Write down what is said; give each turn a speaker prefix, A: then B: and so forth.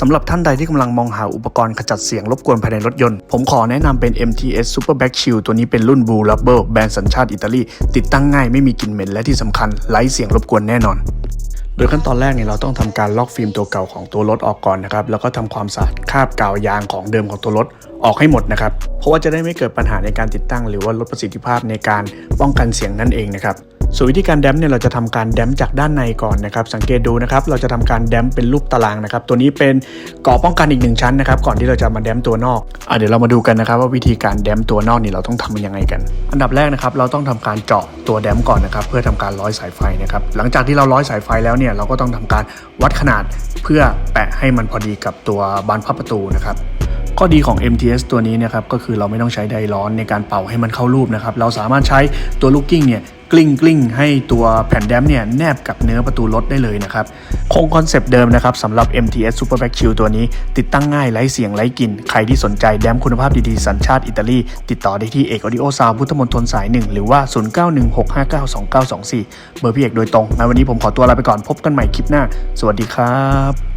A: สำหรับท่านใดที่กำลังมองหาอุปกรณ์ขจัดเสียงรบกวนภายในรถยนต์ ผมขอแนะนำเป็น MTS Super Back Shield ตัวนี้เป็นรุ่น Blue Rubber แบรนด์สัญชาติอิตาลี ติดตั้งง่ายไม่มีกลิ่นเหม็นและที่สำคัญไร้เสียงรบกวนแน่นอนโดยขั้นตอนแรกเนี่ยเราต้องทำการลอกฟิล์มตัวเก่าของตัวรถออกก่อนนะครับแล้วก็ทำความสะอาดคราบกาวยางของเดิมของตัวรถออกให้หมดนะครับเพราะว่าจะได้ไม่เกิดปัญหาในการติดตั้ง หรือว่าลดประสิทธิภาพในการป้องกันเสียงนั่นเองนะครับ ส่วนวิธีการแดมเนี่ยเราจะทำการแดมจากด้านในก่อนนะครับ สังเกตดูนะครับ เราจะทำการแดมเป็นรูปตารางนะครับ ตัวนี้เป็นเกราะป้องกันอีกหนึ่งชั้นนะครับ ก่อนที่เราจะมาแดมตัวนอกอะเดี๋ยวเรามาดูกันนะครับ ว่าวิธีการแดมตัวนอกนี่เราต้องทำยังไงกัน อันดับแรกนะครับ เราต้องทำการเจาะตัวแดมก่อนนะครับ เพื่อทำการร้อยสายไฟนะครับ หลังจากที่เราร้อยสายไฟแล้วเนี่ย เราก็ต้องทำการวัดขนาดเพื่อแปะให้มันพอดีกับตัวบานพับประตูนะครับข้อดีของ MTS ตัวนี้นะครับก็คือเราไม่ต้องใช้ไดร้อนในการเป่าให้มันเข้ารูปนะครับ เราสามารถใช้ตัวลูกกิ้งเนี่ย กลิ้งกลิ้งให้ตัวแผ่นแดมเนี่ยแนบกับเนื้อประตูรถได้เลยนะครับ คงคอนเซปต์เดิมนะครับสำหรับ MTS Super Back Shield ตัวนี้ ติดตั้งง่ายไร้เสียงไร้กลิ่น ใครที่สนใจแดมคุณภาพดีๆ สัญชาติอิตาลี ติดต่อได้ที่เอกออดิโอซาวพุทธมนตรสาย1หรือว่า 0916592924 เบอร์พี่เอกโดยตรงงั้นวันนี้ผมขอตัวลาไปก่อนพบกันใหม่คลิปหน้า สวัสดีครับ